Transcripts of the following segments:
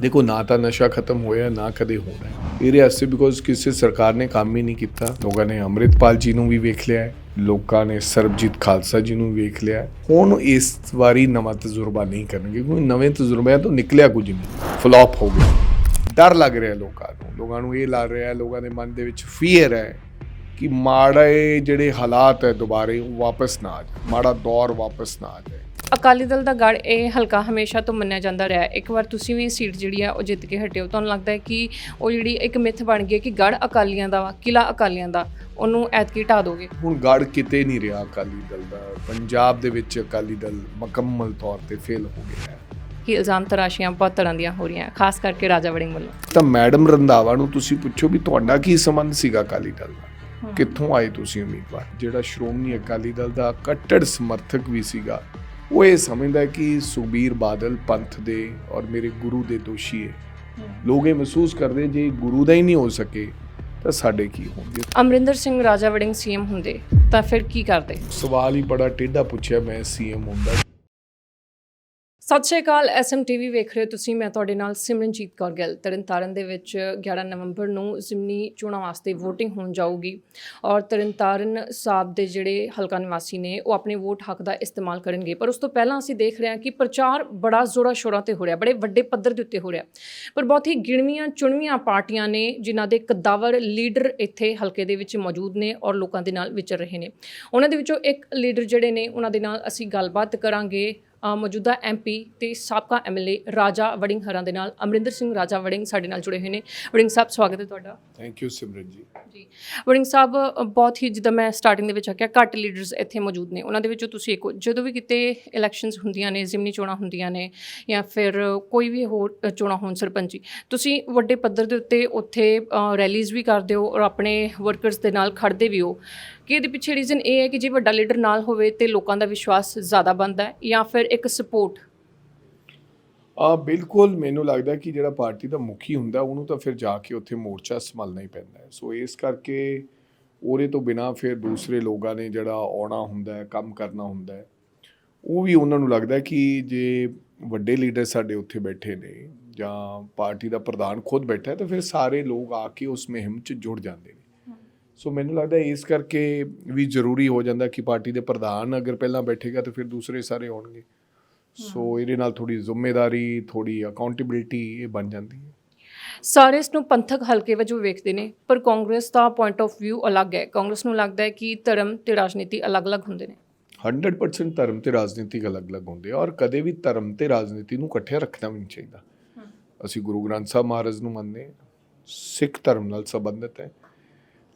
ਦੇਖੋ, ਨਾ ਤਾਂ ਨਸ਼ਾ ਖਤਮ ਹੋਇਆ, ਨਾ ਕਦੇ ਹੋਣਾ ਇਹਦੇ ਵਾਸਤੇ ਬਿਕੋਜ਼ ਕਿਸੇ ਸਰਕਾਰ ਨੇ ਕੰਮ ਹੀ ਨਹੀਂ ਕੀਤਾ। ਲੋਕਾਂ ਨੇ ਅੰਮ੍ਰਿਤਪਾਲ ਜੀ ਨੂੰ ਵੀ ਵੇਖ ਲਿਆ ਹੈ। ਲੋਕਾਂ ਨੇ ਸਰਬਜੀਤ ਖਾਲਸਾ ਜੀ ਨੂੰ ਵੇਖ ਲਿਆ ਹੁਣ ਇਸ ਵਾਰੀ ਨਵਾਂ ਤਜਰਬਾ ਨਹੀਂ ਕਰਨਗੇ, ਕਿਉਂਕਿ ਨਵੇਂ ਤਜਰਬਿਆਂ ਤੋਂ ਨਿਕਲਿਆ ਕੁਝ ਨਹੀਂ। ਫਲॉप ਹੋ ਗਿਆ। ਡਰ ਲੱਗ ਰਿਹਾ ਲੋਕਾਂ ਨੂੰ। ਲੋਕਾਂ ਨੂੰ ਇਹ ਲੱਗ ਰਿਹਾ ਲੋਕਾਂ ਦੇ ਮਨ ਦੇ ਵਿੱਚ ਫੀਅਰ ਹੈ ਕਿ ਮਾੜੇ ਜਿਹੜੇ ਹਾਲਾਤ ਹੈ, ਦੁਬਾਰੇ ਉਹ ਵਾਪਸ ਨਾ ਆ ਜਾਣ। ਮਾੜਾ ਦੌਰ ਵਾਪਸ ਨਾ ਆ ਜਾਏ। ਅਕਾਲੀ ਦਲ ਦਾ ਗੜ ਇਹ ਹਲਕਾ ਹਮੇਸ਼ਾ ਤੋਂ ਮੰਨਿਆ ਜਾਂਦਾ ਰਿਹਾ ਹੈ। ਇੱਕ ਵਾਰ ਤੁਸੀਂ ਵੀ ਸੀਟ ਜਿਹੜੀ ਆ ਉਹ ਜਿੱਤ ਕੇ ਹਟਿਓ। ਤੁਹਾਨੂੰ ਲੱਗਦਾ ਹੈ ਕਿ ਉਹ ਜਿਹੜੀ ਇੱਕ ਮਿੱਥ ਬਣ ਗਈ ਹੈ ਕਿ ਗੜ ਅਕਾਲੀਆਂ ਦਾ ਵਾ ਕਿਲਾ ਅਕਾਲੀਆਂ ਦਾ ਉਹਨੂੰ ਐਤਕੀ ਢਾ ਦੋਗੇ? ਹੁਣ ਗੜ ਕਿਤੇ ਨਹੀਂ ਰਿਹਾ ਅਕਾਲੀ ਦਲ ਦਾ। ਪੰਜਾਬ ਦੇ ਵਿੱਚ ਅਕਾਲੀ ਦਲ ਮੁਕੰਮਲ ਤੌਰ ਤੇ ਫੇਲ ਹੋ ਗਿਆ ਹੈ। ਕਿ ਇਲਜ਼ਾਮ ਤਰਾਸ਼ੀਆਂ ਬਹੁਤ ਤਰ੍ਹਾਂ ਦੀਆਂ ਹੋ ਰਹੀਆਂ ਖਾਸ ਕਰਕੇ ਰਾਜਾ ਵੜਿੰਗ ਵੱਲੋਂ? ਤਾਂ ਮੈਡਮ ਰੰਧਾਵਾ ਨੂੰ ਤੁਸੀਂ ਪੁੱਛੋ ਵੀ ਤੁਹਾਡਾ ਕੀ ਸੰਬੰਧ ਸੀਗਾ ਅਕਾਲੀ ਦਲ ਨਾਲ? ਕਿੱਥੋਂ ਆਏ ਤੁਸੀਂ ਉਮੀਦਵਾਰ? ਜਿਹੜਾ ਸ਼੍ਰੋਮਣੀ ਅਕਾਲੀ ਦਲ ਦਾ ਕੱਟੜ ਸਮਰਥਕ ਵੀ ਸੀਗਾ ਉਹ ਇਹ ਸਮਝਦਾ ਕਿ ਸੁਖਬੀਰ ਬਾਦਲ ਪੰਥ ਦੇ ਔਰ ਮੇਰੇ ਗੁਰੂ ਦੇ ਦੋਸ਼ੀ ਹੈ। ਲੋਕ ਇਹ ਮਹਿਸੂਸ ਕਰਦੇ ਜੇ ਗੁਰੂ ਦਾ ਹੀ ਨਹੀਂ ਹੋ ਸਕੇ ਤਾਂ ਸਾਡੇ ਕੀ ਹੋਣਗੇ? ਅਮਰਿੰਦਰ ਸਿੰਘ ਰਾਜਾ ਵੜਿੰਗ ਸੀਐਮ ਹੁੰਦੇ ਤਾਂ ਫਿਰ ਕੀ ਕਰਦੇ? ਸਵਾਲ ਹੀ ਬੜਾ ਟੇਢਾ ਪੁੱਛਿਆ ਮੈਂ ਸੀਐਮ ਹੁੰਦਾ। ਸਤਿ ਸ਼੍ਰੀ ਅਕਾਲ ਐਸਐਮ ਟੀਵੀ ਵੇਖ ਰਹੇ ਹੋ ਤੁਸੀਂ, ਮੈਂ ਤੁਹਾਡੇ ਨਾਲ ਸਿਮਰਨਜੀਤ ਕੌਰ ਗਿੱਲ। ਤਰਨਤਾਰਨ ਦੇ ਵਿੱਚ 11 ਨਵੰਬਰ ਨੂੰ ਜ਼ਿਮਨੀ ਚੋਣਾਂ ਵਾਸਤੇ VOTING ਹੋਣ ਜਾਊਗੀ ਔਰ ਤਰਨਤਾਰਨ ਸਾਹਿਬ ਦੇ ਜਿਹੜੇ ਹਲਕਾ ਨਿਵਾਸੀ ਨੇ, ਉਹ ਆਪਣੇ ਵੋਟ ਹੱਕ ਦਾ ਇਸਤੇਮਾਲ ਕਰਨਗੇ। ਪਰ ਉਸ ਤੋਂ ਪਹਿਲਾਂ ਅਸੀਂ ਦੇਖ ਰਹੇ ਹਾਂ ਕਿ ਪ੍ਰਚਾਰ ਬੜਾ ਜ਼ੋਰਾਂ ਸ਼ੋਰਾਂ ਤੇ ਹੋ ਰਿਹਾ, ਬੜੇ ਵੱਡੇ ਪੱਧਰ ਦੇ ਉੱਤੇ ਹੋ ਰਿਹਾ। ਪਰ ਬਹੁਤ ਹੀ ਗਿਣਵੀਆਂ, ਚੁਣਵੀਆਂ ਪਾਰਟੀਆਂ ਨੇ, ਜਿਨ੍ਹਾਂ ਦੇ ਕਦਾਵਰ ਲੀਡਰ ਇੱਥੇ ਹਲਕੇ ਦੇ ਵਿੱਚ ਮੌਜੂਦ ਨੇ ਔਰ ਲੋਕਾਂ ਦੇ ਨਾਲ ਵਿਚਰ ਰਹੇ ਨੇ। ਉਹਨਾਂ ਦੇ ਵਿੱਚੋਂ ਇੱਕ ਲੀਡਰ ਜਿਹੜੇ ਨੇ, ਉਹਨਾਂ ਦੇ ਨਾਲ ਅਸੀਂ ਗੱਲਬਾਤ ਕਰਾਂਗੇ। ਮੌਜੂਦਾ ਐਮਪੀ ਤੇ ਸਾਬਕਾ ਐਮਐਲਏ ਰਾਜਾ ਵੜਿੰਗ ਹਰਾਂ ਦੇ ਨਾਲ ਅਮਰਿੰਦਰ ਸਿੰਘ ਰਾਜਾ ਵੜਿੰਗ ਸਾਡੇ ਨਾਲ ਜੁੜੇ ਹੋਏ ਨੇ। ਵੜਿੰਗ ਸਾਹਿਬ ਸਵਾਗਤ ਹੈ ਤੁਹਾਡਾ। ਥੈਂਕ ਯੂ ਸਿਮਰਨ ਜੀ। ਜੀ। ਵੜਿੰਗ ਸਾਹਿਬ ਬਹੁਤ ਹੀ ਜਿੱਦਾਂ ਮੈਂ ਸਟਾਰਟਿੰਗ ਦੇ ਵਿੱਚ ਆਖਿਆ ਘੱਟ ਲੀਡਰਸ ਇੱਥੇ ਮੌਜੂਦ ਨੇ। ਉਹਨਾਂ ਦੇ ਵਿੱਚੋਂ ਤੁਸੀਂ ਇੱਕ। ਜਦੋਂ ਵੀ ਕਿਤੇ ਇਲੈਕਸ਼ਨਸ ਹੁੰਦੀਆਂ ਨੇ ਜ਼ਿਮਨੀ ਚੋਣਾਂ ਹੁੰਦੀਆਂ ਨੇ ਜਾਂ ਫਿਰ ਕੋਈ ਵੀ ਹੋਰ ਚੋਣਾਂ ਹੋਣ ਸਰਪੰਚੀ ਤੁਸੀਂ ਵੱਡੇ ਪੱਧਰ ਦੇ ਉੱਤੇ ਉੱਥੇ ਰੈਲੀਜ਼ ਵੀ ਕਰਦੇ ਹੋ ਔਰ ਆਪਣੇ ਵਰਕਰਸ ਦੇ ਨਾਲ ਖੜਦੇ ਵੀ ਹੋ। ਕਿ ਇਹਦੇ ਪਿੱਛੇ ਰੀਜ਼ਨ ਇਹ ਹੈ ਕਿ ਜੇ ਵੱਡਾ ਲੀਡਰ ਨਾਲ ਹੋਵੇ ਤੇ ਲੋਕਾਂ ਦਾ ਵਿਸ਼ਵਾਸ ਜ਼ਿਆਦਾ ਬਣਦਾ ਹੈ ਜਾਂ ਫਿਰ ਇੱਕ ਸਪੋਰਟ ਆ, ਬਿਲਕੁਲ ਮੈਨੂੰ ਲੱਗਦਾ ਕਿ ਜਿਹੜਾ ਪਾਰਟੀ ਦਾ ਮੁਖੀ ਹੁੰਦਾ, ਉਹਨੂੰ ਤਾਂ ਫਿਰ ਜਾ ਕੇ ਉੱਥੇ ਮੋਰਚਾ ਸੰਭਾਲਣਾ ਹੀ ਪੈਂਦਾ ਹੈ। ਸੋ ਇਸ ਕਰਕੇ ਉਹਦੇ ਤੋਂ ਬਿਨਾ ਫਿਰ ਦੂਸਰੇ ਲੋਕਾਂ ਨੇ ਜਿਹੜਾ ਆਉਣਾ ਹੁੰਦਾ ਹੈ, ਕੰਮ ਕਰਨਾ ਹੁੰਦਾ ਹੈ, ਉਹ ਵੀ ਉਹਨਾਂ ਨੂੰ ਲੱਗਦਾ ਕਿ ਜੇ ਵੱਡੇ ਲੀਡਰ ਸਾਡੇ ਉੱਥੇ ਬੈਠੇ ਨੇ ਜਾਂ ਪਾਰਟੀ ਦਾ ਪ੍ਰਧਾਨ ਖੁਦ ਬੈਠਾ ਹੈ, ਤਾਂ ਫਿਰ ਸਾਰੇ ਲੋਕ ਆ ਕੇ ਉਸ ਮੁਹਿੰਮ 'ਚ ਜੁੜ ਜਾਂਦੇ ਨੇ। ਸੋ ਮੈਨੂੰ ਲੱਗਦਾ ਇਸ ਕਰਕੇ ਵੀ ਜ਼ਰੂਰੀ ਹੋ ਜਾਂਦਾ ਕਿ ਪਾਰਟੀ ਦੇ ਪ੍ਰਧਾਨ ਅਗਰ ਪਹਿਲਾਂ ਬੈਠੇਗਾ ਤਾਂ ਫਿਰ ਦੂਸਰੇ ਸਾਰੇ ਆਉਣਗੇ। ਸੋ ਇਹਦੇ ਨਾਲ ਥੋੜੀ ਜ਼ਿੰਮੇਵਾਰੀ ਥੋੜੀ ਅਕਾਊਂਟੇਬਿਲਟੀ ਇਹ ਬਣ ਜਾਂਦੀ ਹੈ। ਸਾਰੇ ਇਸ ਨੂੰ ਪੰਥਕ ਹਲਕੇ ਵਜੋਂ ਵੇਖਦੇ ਨੇ ਪਰ ਕਾਂਗਰਸ ਦਾ ਪੁਆਇੰਟ ਆਫ View ਅਲੱਗ ਹੈ। ਕਾਂਗਰਸ ਨੂੰ ਲੱਗਦਾ ਹੈ ਕਿ ਧਰਮ ਤੇ ਰਾਜਨੀਤੀ ਅਲੱਗ-ਅਲੱਗ ਹੁੰਦੇ ਨੇ। 100% ਧਰਮ ਤੇ ਰਾਜਨੀਤੀ ਅਲੱਗ-ਅਲੱਗ ਹੁੰਦੇ ਔਰ ਕਦੇ ਵੀ ਧਰਮ ਤੇ ਰਾਜਨੀਤੀ ਨੂੰ ਇਕੱਠੇ ਰੱਖਣਾ ਵੀ ਨਹੀਂ ਚਾਹੀਦਾ। ਅਸੀਂ ਗੁਰੂ ਗ੍ਰੰਥ ਸਾਹਿਬ ਮਹਾਰਾਜ ਨੂੰ ਮੰਨਦੇ ਹਾਂ, ਸਿੱਖ ਧਰਮ ਨਾਲ ਸੰਬੰਧਿਤ ਹੈ।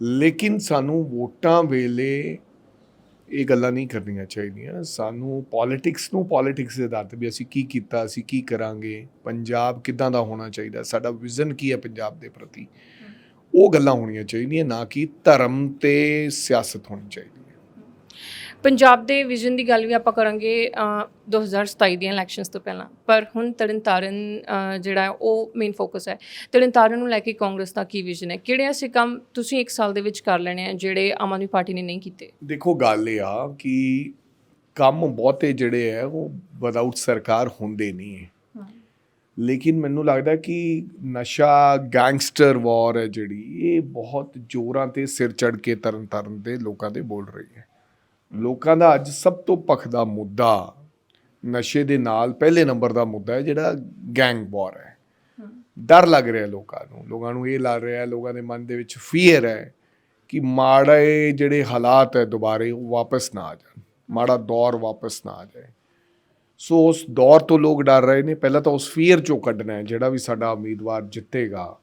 ਲੇਕਿਨ ਸਾਨੂੰ ਵੋਟਾਂ ਵੇਲੇ ਇਹ ਗੱਲਾਂ ਨਹੀਂ ਕਰਨੀਆਂ ਚਾਹੀਦੀਆਂ। ਸਾਨੂੰ ਪੋਲਿਟਿਕਸ ਨੂੰ ਪੋਲਿਟਿਕਸ ਦੇ ਆਧਾਰ ਤੇ ਵੀ ਅਸੀਂ ਕੀ ਕੀਤਾ ਅਸੀਂ ਕੀ ਕਰਾਂਗੇ ਪੰਜਾਬ ਕਿੱਦਾਂ ਦਾ ਹੋਣਾ ਚਾਹੀਦਾ ਸਾਡਾ ਵਿਜ਼ਨ ਕੀ ਹੈ ਪੰਜਾਬ ਦੇ ਪ੍ਰਤੀ? ਉਹ ਗੱਲਾਂ ਹੋਣੀਆਂ ਚਾਹੀਦੀਆਂ ਨਾ ਕਿ ਧਰਮ ਤੇ ਸਿਆਸਤ ਹੋਣੀ ਚਾਹੀਦੀ ਹੈ। ਪੰਜਾਬ ਦੇ ਵਿਜ਼ਨ ਦੀ ਗੱਲ ਵੀ ਆਪਾਂ ਕਰਾਂਗੇ ਅ, 2027 ਦੀਆਂ ਇਲੈਕਸ਼ਨਸ ਤੋਂ ਪਹਿਲਾਂ। ਪਰ ਹੁਣ ਤਰਨਤਾਰਨ ਜਿਹੜਾ ਉਹ ਮੇਨ ਫੋਕਸ ਹੈ। ਤਰਨਤਾਰਨ ਨੂੰ ਲੈ ਕੇ ਕਾਂਗਰਸ ਦਾ ਕੀ ਵਿਜ਼ਨ ਹੈ? ਕਿਹੜੇ ਐਸੇ ਕੰਮ ਤੁਸੀਂ ਇੱਕ ਸਾਲ ਦੇ ਵਿੱਚ ਕਰ ਲੈਣੇ ਆ ਜਿਹੜੇ ਆਮ ਆਦਮੀ ਪਾਰਟੀ ਨੇ ਨਹੀਂ ਕੀਤੇ? ਦੇਖੋ ਗੱਲ ਇਹ ਆ ਕਿ ਕੰਮ ਬਹੁਤੇ ਜਿਹੜੇ ਹੈ ਉਹ ਵਿਦਆਊਟ ਸਰਕਾਰ ਹੁੰਦੇ ਨਹੀਂ ਹੈ। ਲੇਕਿਨ ਮੈਨੂੰ ਲੱਗਦਾ ਕਿ ਨਸ਼ਾ ਗੈਂਗਸਟਰ ਵਾਰ ਹੈ ਜਿਹੜੀ ਇਹ ਬਹੁਤ ਜ਼ੋਰਾਂ ਤੇ ਸਿਰ ਚੜ ਕੇ ਤਰਨ ਤਰਨ ਦੇ ਲੋਕਾਂ ਦੇ ਬੋਲ ਰਹੀ ਹੈ। ਲੋਕਾਂ ਦਾ ਅੱਜ ਸਭ ਤੋਂ ਪਖਦਾ ਮੁੱਦਾ ਨਸ਼ੇ ਦੇ ਨਾਲ ਪਹਿਲੇ ਨੰਬਰ ਦਾ ਮੁੱਦਾ ਹੈ ਜਿਹੜਾ ਗੈਂਗ ਵਾਰ ਹੈ। ਡਰ ਲੱਗ ਰਿਹਾ ਲੋਕਾਂ ਨੂੰ। ਲੋਕਾਂ ਨੂੰ ਇਹ ਲੱਗ ਰਿਹਾ ਲੋਕਾਂ ਦੇ ਮਨ ਦੇ ਵਿੱਚ ਫੀਅਰ ਹੈ ਕਿ ਮਾੜੇ ਜਿਹੜੇ ਹਾਲਾਤ ਹੈ ਦੁਬਾਰੇ ਉਹ ਵਾਪਸ ਨਾ ਆ ਜਾਣ। ਮਾੜਾ ਦੌਰ ਵਾਪਸ ਨਾ ਆ ਜਾਏ। ਸੋ ਉਸ ਦੌਰ ਤੋਂ ਲੋਕ ਡਰ ਰਹੇ ਨੇ। ਪਹਿਲਾਂ ਤਾਂ ਉਸ ਫੀਅਰ ਚੋਂ ਕੱਢਣਾ ਹੈ ਜਿਹੜਾ ਵੀ ਸਾਡਾ ਉਮੀਦਵਾਰ ਜਿੱਤੇਗਾ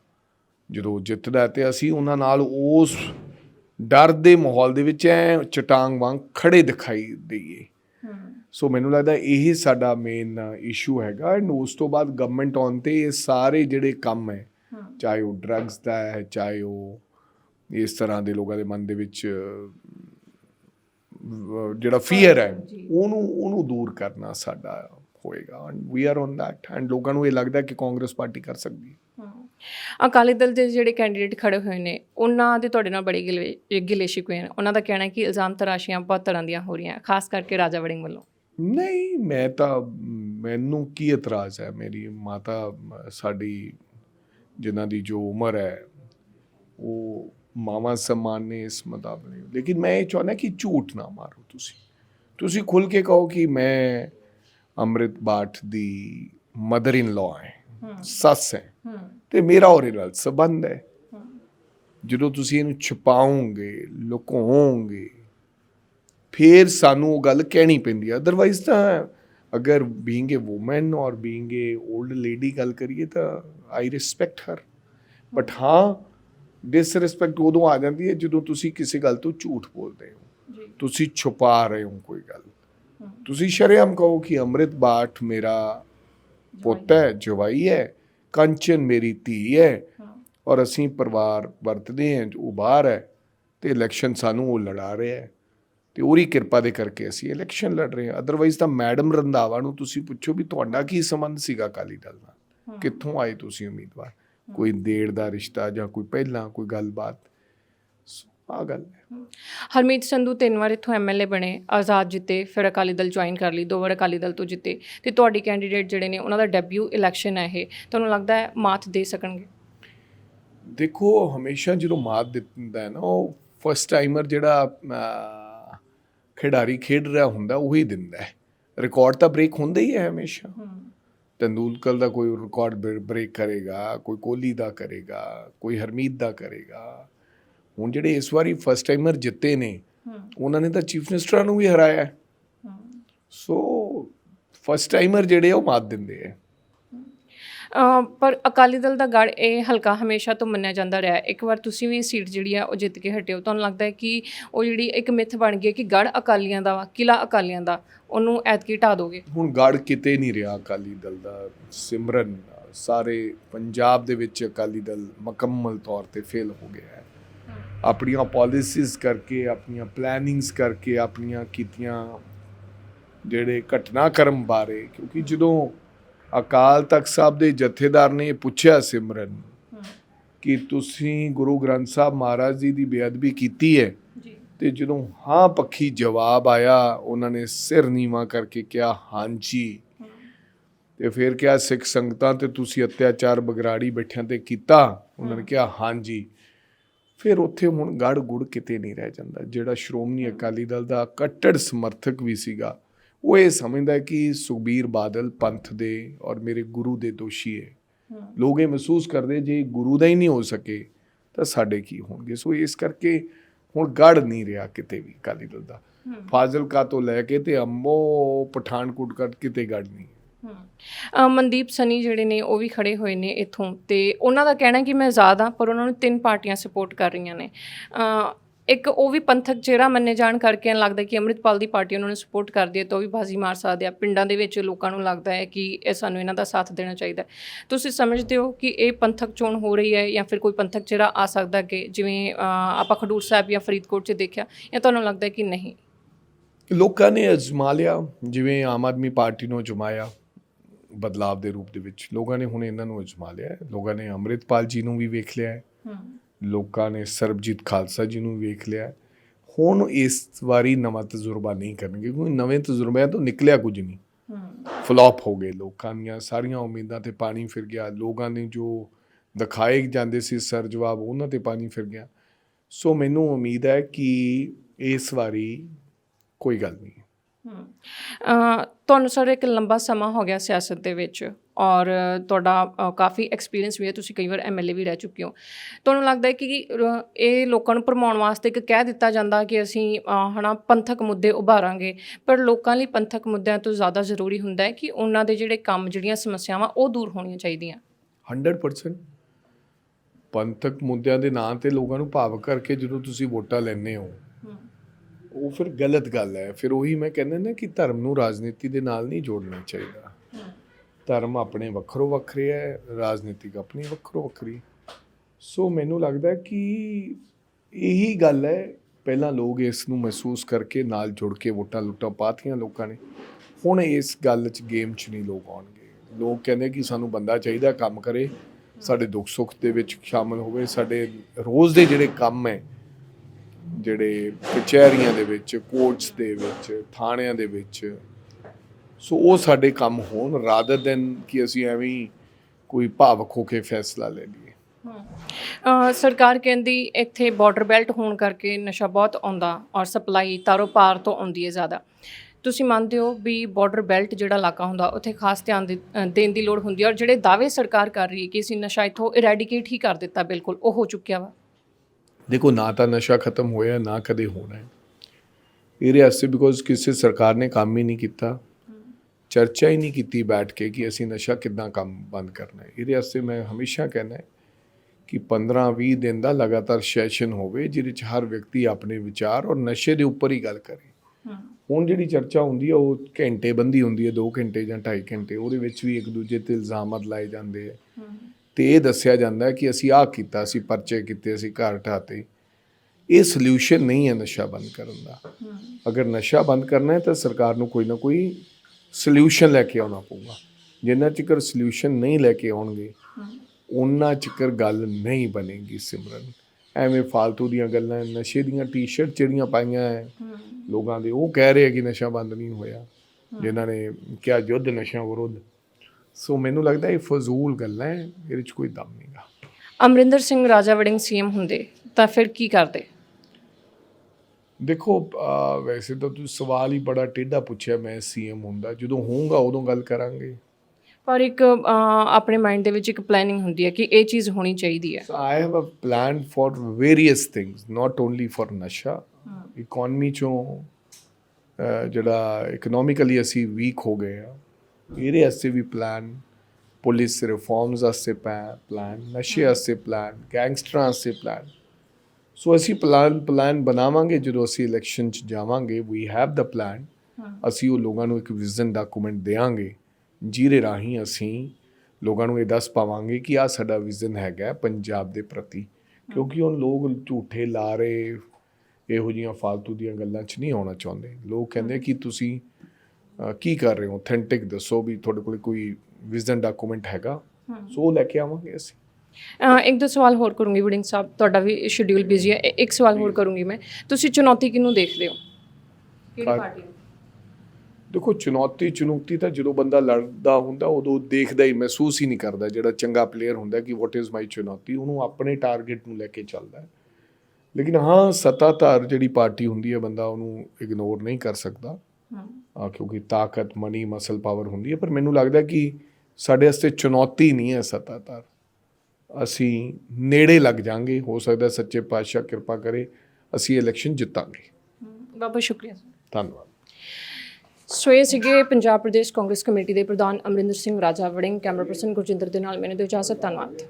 ਜਦੋਂ ਜਿੱਤਦਾ ਤੇ ਅਸੀਂ ਉਹਨਾਂ ਨਾਲ ਉਸ ਡਰ ਦੇ ਮਾਹੌਲ ਦੇ ਵਿੱਚ ਐ ਚਟਾਂਗ ਵਾਂਗ ਖੜੇ ਦਿਖਾਈ ਦਈਏ। ਸੋ ਮੈਨੂੰ ਲੱਗਦਾ ਇਹੀ ਸਾਡਾ ਮੇਨ ਇਸ਼ੂ ਹੈਗਾ ਐਂਡ ਉਸ ਤੋਂ ਬਾਅਦ ਗਵਰਨਮੈਂਟ ਆਉਣ ਤੇ ਇਹ ਸਾਰੇ ਜਿਹੜੇ ਕੰਮ ਹੈ ਚਾਹੇ ਉਹ ਡਰੱਗਸ ਦਾ ਹੈ ਚਾਹੇ ਉਹ ਇਸ ਤਰ੍ਹਾਂ ਦੇ ਲੋਕਾਂ ਦੇ ਮਨ ਦੇ ਵਿੱਚ ਜਿਹੜਾ ਫੀਅਰ ਹੈ ਉਹਨੂੰ ਉਹਨੂੰ ਦੂਰ ਕਰਨਾ ਸਾਡਾ ਹੋਏਗਾ and we are on that and ਲੋਕਾਂ ਨੂੰ ਇਹ ਲੱਗਦਾ ਕਿ ਕਾਂਗਰਸ ਪਾਰਟੀ ਕਰ ਸਕਦੀ ਹੈ। ਅਕਾਲੀ ਦਲ ਦੇ ਜਿਹੜੇ ਕੈਂਡੀਡੇਟ ਖੜੇ ਹੋਏ ਨੇ ਉਹਨਾਂ ਦੇ ਤੁਹਾਡੇ ਨਾਲ ਬੜੇ ਗਿਲੇ ਗਿਲੇ ਸ਼ਿਕਵੇ ਨੇ। ਉਹਨਾਂ ਦਾ ਕਹਿਣਾ ਹੈ ਕਿ ਇਲਜ਼ਾਮ ਤਰਾਸ਼ੀਆਂ ਬਹੁਤ ਤਰ੍ਹਾਂ ਦੀਆਂ ਹੋ ਰਹੀਆਂ ਖਾਸ ਕਰਕੇ ਰਾਜਾ ਵੜਿੰਗ ਵੱਲੋਂ। ਨਹੀਂ ਮੈਂ ਤਾਂ ਮੈਨੂੰ ਕੀ ਇਤਰਾਜ਼ ਹੈ? ਮੇਰੀ ਮਾਤਾ ਸਾਡੀ ਜਿਨ੍ਹਾਂ ਦੀ ਜੋ ਉਮਰ ਹੈ ਉਹ ਮਾਵਾ ਸਮਾਨ ਨੇ ਇਸ ਮੁਤਾਬਲੇ ਲੇਕਿਨ ਮੈਂ ਇਹ ਚਾਹੁੰਦਾ ਕਿ ਝੂਠ ਨਾ ਮਾਰੋ ਤੁਸੀਂ। ਤੁਸੀਂ ਖੁੱਲ ਕੇ ਕਹੋ ਕਿ ਮੈਂ ਅੰਮ੍ਰਿਤ ਬਾਠ ਦੀ ਮਦਰ ਇਨ ਲਾਅ ਹੈ। ਸੱਸ ਹੂੰ। ਤੇ ਮੇਰਾ ਉਹਦੇ ਨਾਲ ਸੰਬੰਧ ਹੈ। ਜਦੋਂ ਤੁਸੀਂ ਇਹਨੂੰ ਛੁਪਾਓਗੇ ਲੁਕਾਓਗੇ ਫਿਰ ਸਾਨੂੰ ਉਹ ਗੱਲ ਕਹਿਣੀ ਪੈਂਦੀ ਹੈ। ਅਦਰਵਾਈਜ਼ ਤਾਂ ਅਗਰ ਬੀਇੰਗ ਅ ਔਰ ਔਰ ਬੀਇੰਗ ਅ 올ਡ ਲੇਡੀ ਗੱਲ ਕਰੀਏ ਤਾਂ ਆਈ ਰਿਸਪੈਕਟ ਹਰ ਬਟ ਹਾਂ ਡਿਸਰਿਸਪੈਕਟ ਉਦੋਂ ਆ ਜਾਂਦੀ ਹੈ ਜਦੋਂ ਤੁਸੀਂ ਕਿਸੇ ਗੱਲ ਤੋਂ ਝੂਠ ਬੋਲਦੇ ਹੋ। ਤੁਸੀਂ ਛੁਪਾ ਰਹੇ ਹੋ ਕੋਈ ਗੱਲ। ਤੁਸੀਂ ਸ਼ਰੇਆਮ ਕਹੋ ਕਿ ਅੰਮ੍ਰਿਤ ਬਾਠ ਮੇਰਾ ਪੁੱਤ ਹੈ ਜਵਾਈ ਹੈ। ਕੰਚਨ ਮੇਰੀ ਧੀ ਹੈ। ਔਰ ਅਸੀਂ ਪਰਿਵਾਰ ਵਰਤਦੇ ਹਾਂ ਉਹ ਬਾਹਰ ਹੈ ਤੇ ਇਲੈਕਸ਼ਨ ਸਾਨੂੰ ਉਹ ਲੜਾ ਰਿਹਾ ਹੈ ਤੇ ਉਹਦੀ ਕਿਰਪਾ ਦੇ ਕਰਕੇ ਅਸੀਂ ਇਲੈਕਸ਼ਨ ਲੜ ਰਹੇ ਹਾਂ ਅਦਰਵਾਈਜ਼ ਤਾਂ ਮੈਡਮ ਰੰਧਾਵਾ ਨੂੰ ਤੁਸੀਂ ਪੁੱਛੋ ਵੀ ਤੁਹਾਡਾ ਕੀ ਸੰਬੰਧ ਸੀਗਾ ਅਕਾਲੀ ਦਲ ਨਾਲ? ਕਿੱਥੋਂ ਆਏ ਤੁਸੀਂ ਉਮੀਦਵਾਰ? ਕੋਈ ਦੇੜ ਦਾ ਰਿਸ਼ਤਾ ਜਾਂ ਕੋਈ ਪਹਿਲਾਂ ਕੋਈ ਗੱਲਬਾਤ? ਆ ਗੱਲ ਹੈ। ਹਰਮੀਤ ਸੰਧੂ ਤਿੰਨ ਵਾਰ ਇੱਥੋਂ ਐਮਐਲਏ ਬਣੇ ਆਜ਼ਾਦ ਜਿੱਤੇ ਫਿਰ ਅਕਾਲੀ ਦਲ ਜੁਆਇਨ ਕਰ ਲਈ ਦੋ ਵਾਰ ਅਕਾਲੀ ਦਲ ਤੋਂ ਜਿੱਤੇ ਤੇ ਤੁਹਾਡੀ ਕੈਂਡੀਡੇਟ ਜਿਹੜੇ ਨੇ ਉਹਨਾਂ ਦਾ ਡੈਬਿਊ ਇਲੈਕਸ਼ਨ ਹੈ ਇਹ। ਤੁਹਾਨੂੰ ਲੱਗਦਾ ਹੈ ਮਾਤ ਦੇ ਸਕਣਗੇ? ਦੇਖੋ ਹਮੇਸ਼ਾ ਜਦੋਂ ਮਾਤ ਦਿੰਦਾ ਹੈ ਨਾ ਉਹ ਫਸਟ ਟਾਈਮਰ ਜਿਹੜਾ ਖਿਡਾਰੀ ਖੇਡ ਰਿਹਾ ਹੁੰਦਾ ਉਹੀ ਦਿੰਦਾ ਹੈ। ਰਿਕਾਰਡ ਤਾਂ ਬ੍ਰੇਕ ਹੁੰਦਾ ਹੀ ਹੈ ਹਮੇਸ਼ਾ। ਤੰਦੂਲਕਰ ਦਾ ਕੋਈ ਰਿਕਾਰਡ ਬ੍ਰੇਕ ਕਰੇਗਾ ਕੋਈ ਕੋਹਲੀ ਦਾ ਕਰੇਗਾ ਕੋਈ ਹਰਮੀਤ ਦਾ ਕਰੇਗਾ। ਹੁਣ ਜਿਹੜੇ ਇਸ ਵਾਰੀ ਫਸਟ ਟਾਈਮਰ ਜਿੱਤੇ ਨੇ ਉਹਨਾਂ ਨੇ ਤਾਂ ਚੀਫ ਮਿਨਿਸਟਰਾਂ ਨੂੰ ਵੀ ਹਰਾਇਆ। ਸੋ ਫਸਟ ਟਾਈਮਰ ਜਿਹੜੇ ਉਹ ਮਾਤ ਦਿੰਦੇ ਆ। ਪਰ ਅਕਾਲੀ ਦਲ ਦਾ ਗੜ ਇਹ ਹਲਕਾ ਹਮੇਸ਼ਾ ਤੋਂ ਮੰਨਿਆ ਜਾਂਦਾ ਰਿਹਾ। ਇੱਕ ਵਾਰ ਤੁਸੀਂ ਵੀ ਸੀਟ ਜਿਹੜੀ ਆ ਉਹ ਜਿੱਤ ਕੇ ਹਟੇ ਹੋ ਤੁਹਾਨੂੰ ਲੱਗਦਾ ਹੈ ਕਿ ਉਹ ਜਿਹੜੀ ਇੱਕ ਮਿੱਥ ਬਣ ਗਈ ਕਿ ਗੜ ਅਕਾਲੀਆਂ ਦਾ ਵਾ ਕਿਲਾ ਅਕਾਲੀਆਂ ਦਾ ਉਹਨੂੰ ਐਤਕੀ ਢਾ ਦੋਗੇ? ਹੁਣ ਗੜ ਕਿਤੇ ਨਹੀਂ ਰਿਹਾ ਅਕਾਲੀ ਦਲ ਦਾ। ਸਿਮਰਨ ਸਾਰੇ ਪੰਜਾਬ ਦੇ ਵਿੱਚ ਅਕਾਲੀ ਦਲ ਮੁਕੰਮਲ ਤੌਰ ਤੇ ਫੇਲ ਹੋ ਗਿਆ ਹੈ। ਆਪਣੀਆਂ ਪਾਲਿਸੀਜ਼ ਕਰਕੇ ਆਪਣੀਆਂ ਪਲੈਨਿੰਗਸ ਕਰਕੇ ਆਪਣੀਆਂ ਕੀਤੀਆਂ ਜਿਹੜੇ ਘਟਨਾਕ੍ਰਮ ਬਾਰੇ। ਕਿਉਂਕਿ ਜਦੋਂ ਅਕਾਲ ਤਖਤ ਸਾਹਿਬ ਦੇ ਜਥੇਦਾਰ ਨੇ ਪੁੱਛਿਆ ਸਿਮਰਨ ਕਿ ਤੁਸੀਂ ਗੁਰੂ ਗ੍ਰੰਥ ਸਾਹਿਬ ਮਹਾਰਾਜ ਜੀ ਦੀ ਬੇਅਦਬੀ ਕੀਤੀ ਹੈ? ਜੀ। ਤੇ ਜਦੋਂ ਹਾਂ ਪੱਖੀ ਜਵਾਬ ਆਇਆ ਉਹਨਾਂ ਨੇ ਸਿਰ ਨੀਵਾ ਕਰਕੇ ਕਿਹਾ ਹਾਂਜੀ। ਤੇ ਫਿਰ ਕਿਹਾ ਸਿੱਖ ਸੰਗਤਾਂ ਤੇ ਤੁਸੀਂ ਅਤਿਆਚਾਰ ਬਗਰਾੜੀ ਬੈਠਿਆਂ ਤੇ ਕੀਤਾ। ਉਹਨਾਂ ਨੇ ਕਿਹਾ ਹਾਂਜੀ। ਫਿਰ ਉੱਥੇ ਹੁਣ ਗੜ ਗੁੜ ਕਿਤੇ ਨਹੀਂ ਰਹਿ ਜਾਂਦਾ। ਜਿਹੜਾ ਸ਼੍ਰੋਮਣੀ ਅਕਾਲੀ ਦਲ ਦਾ ਕੱਟੜ ਸਮਰਥਕ ਵੀ ਸੀਗਾ ਉਹ ਇਹ ਸਮਝਦਾ ਕਿ ਸੁਖਬੀਰ ਬਾਦਲ ਪੰਥ ਦੇ ਔਰ ਮੇਰੇ ਗੁਰੂ ਦੇ ਦੋਸ਼ੀ ਹੈ। ਲੋਕ ਇਹ ਮਹਿਸੂਸ ਕਰਦੇ ਜੇ ਗੁਰੂ ਦਾ ਹੀ ਨਹੀਂ ਹੋ ਸਕੇ ਤਾਂ ਸਾਡੇ ਕੀ ਹੋਣਗੇ? ਸੋ ਇਸ ਕਰਕੇ ਹੁਣ ਗੜ ਨਹੀਂ ਰਿਹਾ ਕਿਤੇ ਵੀ ਅਕਾਲੀ ਦਲ ਦਾ। ਫਾਜ਼ਿਲਕਾ ਤੋਂ ਲੈ ਕੇ ਤੇ ਅੰਮੋ ਪਠਾਨਕੋਟ ਕੱਟ ਕਿਤੇ ਗੜ ਨਹੀਂ ਮਨਦੀਪ ਸਨੀ ਜਿਹੜੇ ਨੇ, ਉਹ ਵੀ ਖੜੇ ਹੋਏ ਨੇ ਇੱਥੋਂ ਤੇ ਉਹਨਾਂ ਦਾ ਕਹਿਣਾ ਕਿ ਮੈਂ ਆਜ਼ਾਦ ਹਾਂ ਪਰ ਉਹਨਾਂ ਨੂੰ ਤਿੰਨ ਪਾਰਟੀਆਂ ਸਪੋਰਟ ਕਰ ਰਹੀਆਂ ਨੇ। ਇੱਕ ਉਹ ਵੀ ਪੰਥਕ ਚਿਹਰਾ ਮੰਨੇ ਜਾਣ ਕਰਕੇ ਐਂ ਲੱਗਦਾ ਕਿ ਅੰਮ੍ਰਿਤਪਾਲ ਦੀ ਪਾਰਟੀ ਉਹਨਾਂ ਨੂੰ ਸਪੋਰਟ ਕਰਦੀ ਹੈ, ਤਾਂ ਉਹ ਵੀ ਬਾਜ਼ੀ ਮਾਰ ਸਕਦੇ ਆ। ਪਿੰਡਾਂ ਦੇ ਵਿੱਚ ਲੋਕਾਂ ਨੂੰ ਲੱਗਦਾ ਹੈ ਕਿ ਇਹ ਸਾਨੂੰ ਇਹਨਾਂ ਦਾ ਸਾਥ ਦੇਣਾ ਚਾਹੀਦਾ ਤੁਸੀਂ ਸਮਝਦੇ ਹੋ ਕਿ ਇਹ ਪੰਥਕ ਚੋਣ ਹੋ ਰਹੀ ਹੈ ਜਾਂ ਫਿਰ ਕੋਈ ਪੰਥਕ ਚਿਹਰਾ ਆ ਸਕਦਾ ਕਿ ਜਿਵੇਂ ਆਪਾਂ ਖਡੂਰ ਸਾਹਿਬ ਜਾਂ ਫਰੀਦਕੋਟ 'ਚ ਦੇਖਿਆ, ਜਾਂ ਤੁਹਾਨੂੰ ਲੱਗਦਾ ਕਿ ਨਹੀਂ? ਲੋਕਾਂ ਨੇ ਅਜ਼ਮਾ ਲਿਆ ਜਿਵੇਂ ਆਮ ਆਦਮੀ ਪਾਰਟੀ ਨੂੰ ਅਜ਼ਮਾਇਆ। ਬਦਲਾਵ ਦੇ ਰੂਪ ਦੇ ਵਿੱਚ ਲੋਕਾਂ ਨੇ ਹੁਣ ਇਹਨਾਂ ਨੂੰ ਅਜ਼ਮਾ ਲਿਆ ਹੈ। ਲੋਕਾਂ ਨੇ ਅੰਮ੍ਰਿਤਪਾਲ ਜੀ ਨੂੰ ਵੀ ਵੇਖ ਲਿਆ ਹੈ। ਲੋਕਾਂ ਨੇ ਸਰਬਜੀਤ ਖਾਲਸਾ ਜੀ ਨੂੰ ਵੇਖ ਲਿਆ। ਹੁਣ ਇਸ ਵਾਰੀ ਨਵਾਂ ਤਜਰਬਾ ਨਹੀਂ ਕਰਨਗੇ ਕਿਉਂਕਿ ਨਵੇਂ ਤਜਰਬਿਆਂ ਤੋਂ ਨਿਕਲਿਆ ਕੁਝ ਨਹੀਂ। ਫਲॉप ਹੋ ਗਏ ਲੋਕਾਂ ਦੀਆਂ ਸਾਰੀਆਂ ਉਮੀਦਾਂ ਤੇ ਪਾਣੀ ਫਿਰ ਗਿਆ। ਲੋਕਾਂ ਨੇ ਜੋ ਦਿਖਾਏ ਜਾਂਦੇ ਸੀ ਸਰ ਜਵਾਬ ਉਹਨਾਂ ਤੇ ਪਾਣੀ ਫਿਰ ਗਿਆ। ਸੋ ਮੈਨੂੰ ਉਮੀਦ ਹੈ ਕਿ ਇਸ ਵਾਰੀ ਕੋਈ ਗੱਲ ਨਹੀਂ। ਤੁਹਾਨੂੰ ਸਰ ਇੱਕ ਲੰਬਾ ਸਮਾਂ ਹੋ ਗਿਆ ਸਿਆਸਤ ਦੇ ਵਿੱਚ ਔਰ ਤੁਹਾਡਾ ਕਾਫੀ ਐਕਸਪੀਰੀਅੰਸ ਵੀ ਹੈ ਤੁਸੀਂ ਕਈ ਵਾਰ ਐਮਐਲਏ ਵੀ ਰਹਿ ਚੁੱਕੇ ਹੋ। ਤੁਹਾਨੂੰ ਲੱਗਦਾ ਹੈ ਕਿ ਇਹ ਲੋਕਾਂ ਨੂੰ ਭਰਮਾਉਣ ਵਾਸਤੇ ਇੱਕ ਕਹਿ ਦਿੱਤਾ ਜਾਂਦਾ ਕਿ ਅਸੀਂ ਅ, ਹਨਾ ਪੰਥਕ ਮੁੱਦੇ ਉਭਾਰਾਂਗੇ ਪਰ ਲੋਕਾਂ ਲਈ ਪੰਥਕ ਮੁੱਦਿਆਂ ਤੋਂ ਜ਼ਿਆਦਾ ਜ਼ਰੂਰੀ ਹੁੰਦਾ ਹੈ ਕਿ ਉਹਨਾਂ ਦੇ ਜਿਹੜੇ ਕੰਮ ਜਿਹੜੀਆਂ ਸਮੱਸਿਆਵਾਂ ਉਹ ਦੂਰ ਹੋਣੀਆਂ ਚਾਹੀਦੀਆਂ। 100% ਪੰਥਕ ਮੁੱਦਿਆਂ ਦੇ ਨਾਂ ਤੇ ਲੋਕਾਂ ਨੂੰ ਭਾਵਕ ਕਰਕੇ ਜਦੋਂ ਤੁਸੀਂ ਵੋਟਾਂ ਲੈਣੇ ਹੋ ਉਹ ਫਿਰ ਗਲਤ ਗੱਲ ਹੈ। ਫਿਰ ਉਹੀ ਮੈਂ ਕਹਿੰਦਾ ਨਾ ਕਿ ਧਰਮ ਨੂੰ ਰਾਜਨੀਤੀ ਦੇ ਨਾਲ ਨਹੀਂ ਜੋੜਨਾ ਚਾਹੀਦਾ। ਧਰਮ ਆਪਣੇ ਵੱਖਰੋ ਵੱਖਰੇ ਹੈ ਰਾਜਨੀਤਿਕ ਆਪਣੀ ਵੱਖਰੋ ਵੱਖਰੀ। ਸੋ ਮੈਨੂੰ ਲੱਗਦਾ ਕਿ ਇਹੀ ਗੱਲ ਹੈ ਪਹਿਲਾਂ ਲੋਕ ਇਸ ਨੂੰ ਮਹਿਸੂਸ ਕਰਕੇ ਨਾਲ ਜੁੜ ਕੇ ਵੋਟਾਂ ਲੁੱਟਾਂ ਪਾਤੀਆਂ ਲੋਕਾਂ ਨੇ। ਹੁਣ ਇਸ ਗੱਲ 'ਚ ਗੇਮ 'ਚ ਨਹੀਂ ਲੋਕ ਆਉਣਗੇ। ਲੋਕ ਕਹਿੰਦੇ ਕਿ ਸਾਨੂੰ ਬੰਦਾ ਚਾਹੀਦਾ ਕੰਮ ਕਰੇ ਸਾਡੇ ਦੁੱਖ ਸੁੱਖ ਦੇ ਵਿੱਚ ਸ਼ਾਮਲ ਹੋਵੇ ਸਾਡੇ ਰੋਜ਼ ਦੇ ਜਿਹੜੇ ਕੰਮ ਹੈ ਜਿਹੜੇ ਕਚਹਿਰੀਆਂ ਦੇ ਵਿੱਚ ਕੋਰਟਸ ਦੇ ਵਿੱਚ, ਥਾਣਿਆਂ ਦੇ ਵਿੱਚ, ਸੋ ਉਹ ਸਾਡੇ ਕੰਮ ਹੋਣ ਰਾਦਰ ਦੈਨ ਕਿ ਅਸੀਂ ਐਵੇਂ ਕੋਈ ਭਾਵਕ ਹੋ ਕੇ ਫੈਸਲਾ ਲੈ ਲਈਏ। ਸਰਕਾਰ ਕਹਿੰਦੀ ਇੱਥੇ ਬਾਰਡਰ ਬੈਲਟ ਹੋਣ ਕਰਕੇ ਨਸ਼ਾ ਬਹੁਤ ਆਉਂਦਾ ਔਰ ਸਪਲਾਈ ਤਾਰੋ ਪਾਰ ਤੋਂ ਆਉਂਦੀ ਹੈ ਜ਼ਿਆਦਾ। ਤੁਸੀਂ ਮੰਨਦੇ ਹੋ ਵੀ ਬਾਰਡਰ ਬੈਲਟ ਜਿਹੜਾ ਇਲਾਕਾ ਹੁੰਦਾ, ਉੱਥੇ ਖਾਸ ਧਿਆਨ ਦੇਣ ਦੀ ਲੋੜ ਹੁੰਦੀ ਹੈ ਔਰ ਜਿਹੜੇ ਦਾਅਵੇ ਸਰਕਾਰ ਕਰ ਰਹੀ ਹੈ ਕਿ ਅਸੀਂ ਨਸ਼ਾ ਇੱਥੋਂ ਇਰੈਡੀਕੇਟ ਹੀ ਕਰ ਦਿੱਤਾ, ਬਿਲਕੁਲ ਉਹ ਹੋ ਚੁੱਕਿਆ ਵਾ। ਦੇਖੋ ਨਾ ਤਾਂ ਨਸ਼ਾ ਖਤਮ ਹੋਇਆ ਨਾ ਕਦੇ ਹੋਣਾ ਹੈ। ਇਹਦੇ ਵਾਸਤੇ ਬਿਕੋਜ਼ ਕਿਸੇ ਸਰਕਾਰ ਨੇ ਕੰਮ ਹੀ ਨਹੀਂ ਕੀਤਾ। ਚਰਚਾ ਹੀ ਨਹੀਂ ਕੀਤੀ ਬੈਠ ਕੇ ਕਿ ਅਸੀਂ ਨਸ਼ਾ ਕਿੱਦਾਂ ਕੰਮ ਬੰਦ ਕਰਨਾ ਹੈ। ਇਹਦੇ ਵਾਸਤੇ ਮੈਂ ਹਮੇਸ਼ਾ ਕਹਿੰਦਾ ਹੈ ਕਿ 15-20 ਦਿਨ ਦਾ ਲਗਾਤਾਰ ਸੈਸ਼ਨ ਹੋਵੇ ਜਿਹਦੇ ਚ ਹਰ ਵਿਅਕਤੀ ਆਪਣੇ ਵਿਚਾਰ ਔਰ ਨਸ਼ੇ ਦੇ ਉੱਪਰ ਹੀ ਗੱਲ ਕਰੇ। ਹੁਣ ਜਿਹੜੀ ਚਰਚਾ ਹੁੰਦੀ ਹੈ ਉਹ ਘੰਟੇ ਬੰਦੀ ਹੁੰਦੀ ਹੈ 2 ਘੰਟੇ ਜਾਂ 2.5 ਘੰਟੇ ਉਹਦੇ ਵਿੱਚ ਵੀ ਇੱਕ ਦੂਜੇ ਤੇ ਇਲਜ਼ਾਮਤ ਲਾਏ ਜਾਂਦੇ ਆ ਤੇ ਇਹ ਦੱਸਿਆ ਜਾਂਦਾ ਕਿ ਅਸੀਂ ਆਹ ਕੀਤਾ ਅਸੀਂ ਪਰਚੇ ਕੀਤੇ ਅਸੀਂ ਘਰ ਢਾਤੇ ਇਹ ਸੋਲੂਸ਼ਨ ਨਹੀਂ ਹੈ ਨਸ਼ਾ ਬੰਦ ਕਰਨ ਦਾ। ਅਗਰ ਨਸ਼ਾ ਬੰਦ ਕਰਨਾ ਹੈ ਤਾਂ ਸਰਕਾਰ ਨੂੰ ਕੋਈ ਨਾ ਕੋਈ ਸੋਲੂਸ਼ਨ ਲੈ ਕੇ ਆਉਣਾ ਪਊਗਾ। ਜਿੰਨਾ ਚਿਕਰ ਸੋਲੂਸ਼ਨ ਨਹੀਂ ਲੈ ਕੇ ਆਉਣਗੇ ਉਹਨਾਂ ਚਿਕਰ ਗੱਲ ਨਹੀਂ ਬਣੇਗੀ ਸਿਮਰਨ। ਐਵੇਂ ਫालतू ਦੀਆਂ ਗੱਲਾਂ ਨਸ਼ੇ ਦੀਆਂ ਟੀ-ਸ਼ਰਟ ਜਿਹੜੀਆਂ ਪਾਈਆਂ ਹੈ ਲੋਕਾਂ ਦੇ ਉਹ ਕਹਿ ਰਹੇ ਕਿ ਨਸ਼ਾ ਬੰਦ ਨਹੀਂ ਹੋਇਆ। ਜਿਨ੍ਹਾਂ ਨੇ ਕਿਹਾ ਯੁੱਧ ਨਸ਼ਾ ਵਿਰੁੱਧ। ਸੋ ਮੈਨੂੰ ਲੱਗਦਾ ਇਹ ਫਜ਼ੂਲ ਗੱਲਾਂ ਹੈ ਇਹਦੇ ਚ ਕੋਈ ਦਮ ਨਹੀਂਗਾ ਅਮਰਿੰਦਰ ਸਿੰਘ ਰਾਜਾ ਵੜਿੰਗ ਸੀਐਮ ਹੁੰਦੇ ਤਾਂ ਫਿਰ ਕੀ ਕਰਦੇ? ਦੇਖੋ ਵੈਸੇ ਤਾਂ ਤੁਸੀਂ ਸਵਾਲ ਹੀ ਬੜਾ ਟੇਢਾ ਪੁੱਛਿਆ ਮੈਂ ਸੀਐਮ ਹੁੰਦਾ ਜਦੋਂ ਹੋਊਗਾ ਉਦੋਂ ਗੱਲ ਕਰਾਂਗੇ। ਪਰ ਇੱਕ ਅ, ਆਪਣੇ ਮਾਈਂਡ ਦੇ ਵਿੱਚ ਇੱਕ ਪਲੈਨਿੰਗ ਹੁੰਦੀ ਹੈ ਕਿ ਇਹ ਚੀਜ਼ ਹੋਣੀ ਚਾਹੀਦੀ ਹੈ। I have a plan for various things, not only for ਨਸ਼ਾ। ਇਕਨੋਮੀ ਚੋਂ ਜਿਹੜਾ ਇਕਨੋਮਿਕਲੀ ਅਸੀਂ ਵੀਕ ਹੋ ਗਏ ਆ ਇਹਦੇ ਵਾਸਤੇ ਵੀ ਪਲਾਨ ਪੁਲਿਸ ਰਿਫਾਰਮਸ ਵਾਸਤੇ ਪਲਾਨ ਨਸ਼ੇ ਵਾਸਤੇ ਪਲਾਨ ਗੈਂਗਸਟਰਾਂ ਵਾਸਤੇ ਪਲਾਨ ਸੋ ਅਸੀਂ ਪਲਾਨ ਪਲਾਨ ਬਣਾਵਾਂਗੇ ਜਦੋਂ ਅਸੀਂ ਇਲੈਕਸ਼ਨ ਚ ਜਾਵਾਂਗੇ ਵੀ ਹੈਵ ਦਾ ਪਲਾਨ ਅਸੀਂ ਉਹ ਲੋਕਾਂ ਨੂੰ ਇੱਕ ਵਿਜ਼ਨ ਡਾਕੂਮੈਂਟ ਦੇਵਾਂਗੇ ਜਿਹਦੇ ਰਾਹੀਂ ਅਸੀਂ ਲੋਕਾਂ ਨੂੰ ਇਹ ਦੱਸ ਪਾਵਾਂਗੇ ਕਿ ਆ ਸਾਡਾ ਵਿਜ਼ਨ ਹੈਗਾ ਪੰਜਾਬ ਦੇ ਪ੍ਰਤੀ। ਕਿਉਂਕਿ ਹੁਣ ਲੋਕ ਝੂਠੇ ਲਾਰੇ ਇਹੋ ਜੀਆਂ ਫालतू ਦੀਆਂ ਗੱਲਾਂ 'ਚ ਨਹੀਂ ਆਉਣਾ ਚਾਹੁੰਦੇ। ਲੋਕ ਕਹਿੰਦੇ ਕਿ ਤੁਸੀਂ ਕੀ ਕਰ ਰਹੇ ਹੋ? ਆਥੈਂਟਿਕ ਦੱਸੋ ਵੀ ਤੁਹਾਡੇ ਕੋਲ ਕੋਈ ਵਿਜ਼ਨ ਡਾਕੂਮੈਂਟ ਹੈਗਾ? ਸੋ ਉਹ ਲੈ ਕੇ ਆਵਾਂਗੇ ਅਸੀਂ। ਇੱਕ ਦੋ ਸਵਾਲ ਹੋਰ ਕਰੂੰਗੀ ਵੜਿੰਗ ਸਾਹਿਬ ਤੁਹਾਡਾ ਵੀ ਸ਼ਡਿਊਲ ਬਿਜ਼ੀ ਹੈ। ਇੱਕ ਸਵਾਲ ਹੋਰ ਕਰੂੰਗੀ ਮੈਂ। ਤੁਸੀਂ ਚੁਣੌਤੀ ਕਿਹਨੂੰ ਦੇਖਦੇ ਹੋ? ਕਿਹੜੀ ਪਾਰਟੀ ਦੇਖੋ ਚੁਣੌਤੀ ਚੁਣੌਤੀ ਤਾਂ ਜਦੋਂ ਬੰਦਾ ਲੜਦਾ ਹੁੰਦਾ ਉਦੋਂ ਦੇਖਦਾ ਹੀ ਮਹਿਸੂਸ ਹੀ ਨਹੀਂ ਕਰਦਾ। ਜਿਹੜਾ ਚੰਗਾ ਪਲੇਅਰ ਹੁੰਦਾ ਕਿ ਵਾਟ ਇਜ਼ ਮਾਈ ਚੁਣੌਤੀ ਉਹਨੂੰ ਆਪਣੇ ਟਾਰਗੇਟ ਨੂੰ ਲੈ ਕੇ ਚੱਲਦਾ ਹੈ। ਲੇਕਿਨ ਹਾਂ ਸੱਤਾਧਾਰ ਜਿਹੜੀ ਪਾਰਟੀ ਹੁੰਦੀ ਹੈ ਬੰਦਾ ਉਹਨੂੰ ਇਗਨੋਰ ਨਹੀਂ ਕਰ ਸਕਦਾ। ਕਿਉਂਕਿ ਤਾਕਤ ਮਨੀ ਮਸਲ ਪਾਵਰ ਹੁੰਦੀ ਹੈ ਪਰ ਮੈਨੂੰ ਲੱਗਦਾ ਕਿ ਸਾਡੇ ਵਾਸਤੇ ਚੁਣੌਤੀ ਨਹੀਂ ਹੈ ਸੱਤਾਧਾਰ ਅਸੀਂ ਨੇੜੇ ਲੱਗ ਜਾਾਂਗੇ ਹੋ ਸਕਦਾ ਸੱਚੇ ਪਾਤਸ਼ਾਹ ਕਿਰਪਾ ਕਰੇ ਅਸੀਂ ਇਲੈਕਸ਼ਨ ਜਿੱਤਾਂਗੇ। ਬਾਬਾ ਸ਼ੁਕਰੀਆ ਧੰਨਵਾਦ। ਸੋ ਇਹ ਸੀਗੇ ਪੰਜਾਬ ਪ੍ਰਦੇਸ਼ ਕਾਂਗਰਸ ਕਮੇਟੀ ਦੇ ਪ੍ਰਧਾਨ ਅਮਰਿੰਦਰ ਸਿੰਘ ਰਾਜਾ ਵੜਿੰਗ ਕੈਮਰਾ ਪਰਸਨ ਗੁਰਜਿੰਦਰ ਦੇ ਨਾਲ ਮੈਨੂੰ ਦਿਓ ਇਜਾਜ਼ਤ ਧੰਨਵਾਦ।